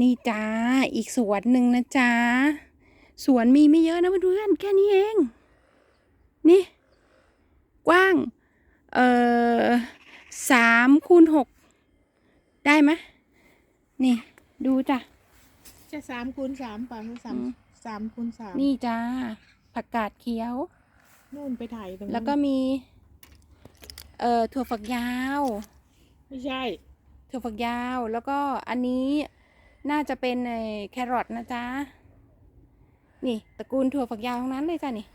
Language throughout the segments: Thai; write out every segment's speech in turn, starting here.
นี่จ้า อีกสวนหนึ่งนะจ้า สวนมีไม่เยอะนะเพื่อนๆแค่นี้เอง นี่ กว้าง เอ่อสามคูณหก ได้ไหมยนี่ ดูจ้ะ จะสามคูณสามป่ะไม่สามอืม สามคูณสามนี่จ้า ผักกาดเขียว นู่นไปถ่ายตรงนู้นแล้วก็มี เอ่อถั่วฝักยาว ไม่ใช่ถั่วฝักยาว แล้วก็อันนี้ น่าจะเป็นไอ้แครอทนะจ๊ะ นี่ตระกูลถั่วฝักยาวทั้งนั้นเลยจ้ะนี่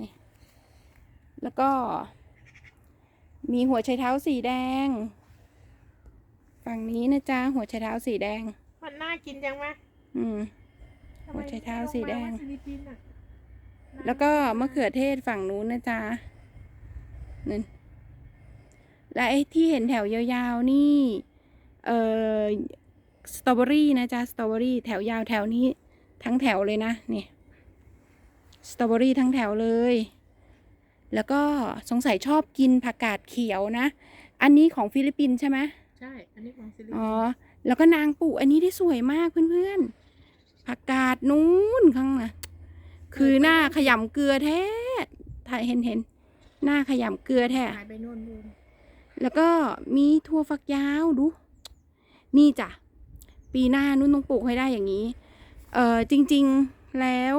นี่ แล้วก็ มีหัวไชเท้าสีแดง ฝั่งนี้นะจ๊ะ หัวไชเท้าสีแดง มันน่ากินจังไหมอืมทำหัวไชเท้าสีแดงลมาว่าฟิลิปปินส์อะแล้วก็มะเขือเทศฝั่งนู้นนะจ๊ะนั่นและไอ้ที่เห็นแถวยาวๆนี่ เอ่อ สตรอเบอรี่นะจ๊ะสตรอเบอรี่แถวยาวแถวนี้ทั้งแถวเลยนะนี่สตรอเบอรี่ทั้งแถวเลย แล้วก็สงสัยชอบกินผักกาดเขียวนะ อันนี้ของฟิลิปปินส์ใช่ไหมใช่ อันนี้ของฟิลิปอ๋ปิอนส์แล้วก็นางปลูกอันนี้ได้สวยมากเพื่อนๆ ผักกาดนู้นข้างน่ะคือหน้าขยำเกลือแท้ถ่ายเห็นเห็นหน้าขยำเกลือแท้หายไปนู่นนู่นแล้วก็มีถั่วฝักยาวดู นี่จ้ะ ปีหน้านุ่นต้องปลูกให้ได้อย่างนี้ เออจริง ๆแล้ว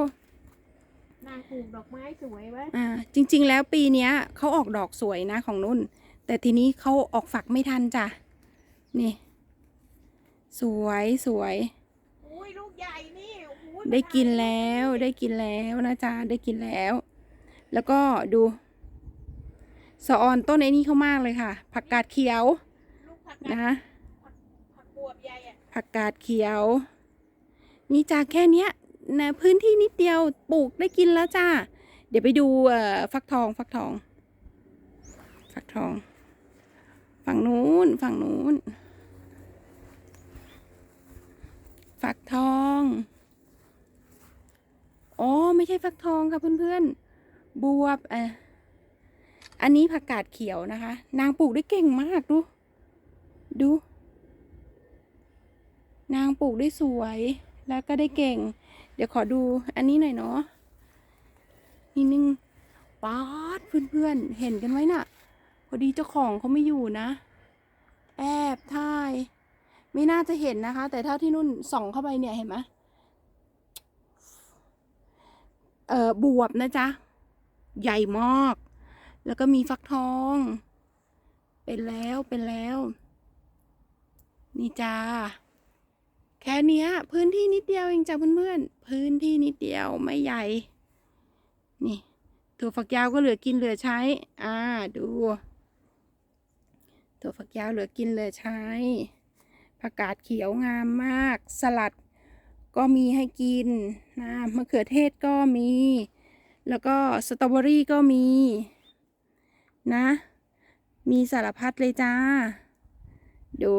นางปลูกดอกไม้สวยไว้อ่าจริง ๆ แล้วปีเนี้ยเขาออกดอกสวยนะของนุ่น แต่ทีนี้เขาออกฝักไม่ทันจ้ะนี่ สวยสวย อุ้ยลูกใหญ่นี่โอ้โหได้กินแล้วได้กินแล้วนะจ๊ะได้กินแล้ว แล้วก็ดูสะออนต้นไอ้นี่เขามากเลยค่ะ ผักกาดเขียวลูกผักกาดนะผักบวบใหญ่อะ ผักกาดเขียวนี่จ้าแค่เนี้ยนะพื้นที่นิดเดียวปลูกได้กินแล้วจ้า เดี๋ยวไปดูเอ่อฟักทองฟักทอง ฟักทอง ฝั่งนู้นฝั่งนู้น ฟักทองอ๋อไม่ใช่ฟักทองค่ะเพื่อนๆบวบอะอันนี้ผักกาดเขียวนะคะ นางปลูกได้เก่งมากดู ดู นางปลูกได้สวยแล้วก็ได้เก่ง เดี๋ยวขอดูอันนี้หน่อยเนาะนี่นึงป๊าดเพื่อนๆเห็นกันไหมน่ะ พอดีเจ้าของเขาไม่อยู่นะ แอบถ่าย ไม่น่าจะเห็นนะคะ แต่เท่าที่นุ่นส่องเข้าไปเนี่ยเห็นไหมเอ่อบวบนะจ๊ะ ใหญ่มาก แล้วก็มีฟักทอง เป็นแล้วเป็นแล้ว นี่จ้า แค่เนี้ยพื้นที่นิดเดียวเองจ้ะเพื่อนๆ พื้นที่นิดเดียวไม่ใหญ่ นี่ถั่วฝักยาวก็เหลือกินเหลือใช้ อ่าดูถั่วฝักยาวเหลือกินเหลือใช้ผักกาดเขียวงามมาก สลัดก็มีให้กินนะมะเขือเทศก็มี แล้วก็สตรอเบอรี่ก็มี นะ มีสารพัดเลยจ้า ดู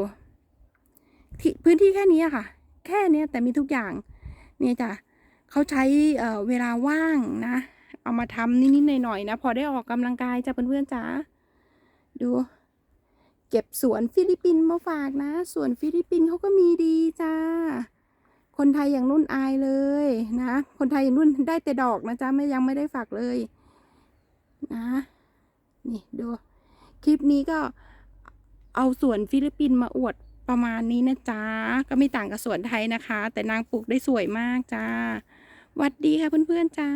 ที่พื้นที่แค่นี้ค่ะ แค่เนี้ยแต่มีทุกอย่างเนี่ยจ้ะเขาใช้เอ่อเวลาว่างนะ เอามาทำนิดๆหน่อยๆนะ พอได้ออกกำลังกายจ้ะเพื่อนๆจ๋าดูเก็บสวนฟิลิปปินส์มาฝากนะสวนฟิลิปปินส์เขาก็มีดีจ้า คนไทยอย่างนุ่นอายเลยนะ คนไทยอย่างนุ่นได้แต่ดอกนะจ๊ะไม่ยังไม่ได้ฝากเลยนะ นี่ดู คลิปนี้ก็เอาสวนฟิลิปปินส์มาอวด ประมาณนี้นะจ๊ะ ก็ไม่ต่างกับสวนไทยนะคะ แต่นางปลูกได้สวยมากจ้าวัดดีค่ะเพื่อนๆจ้า